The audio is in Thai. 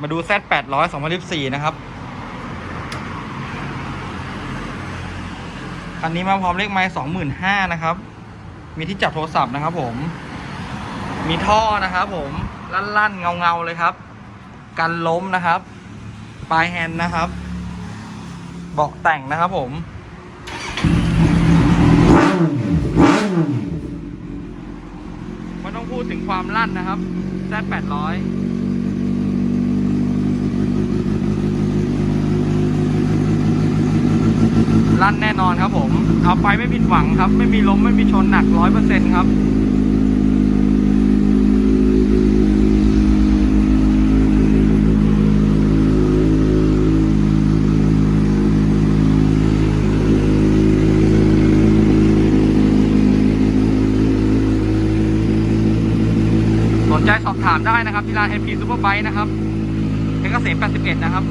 มาดู Z 800 2014 นะครับ คันนี้มาพร้อมเลขไม้25,000นะครับ มีที่จับโทรศัพท์นะครับผม มีท่อนะครับผมลั่นๆ เงาๆ เลยครับ กันล้มนะครับ ปลายแฮนด์นะครับ เบาะแต่งนะครับผมไม่ต้องพูดถึงความลั่นนะครับ Z 800 ลั่นแน่นอนครับผม เอาไปไม่ผิดหวังครับ ไม่มีล้มไม่มีชนหนักร้อยเปอร์เซ็นต์ครับสนใจสอบถามได้นะครับ ที่ร้าน MP Superbike นะครับเพชรเกษม81 นะครับ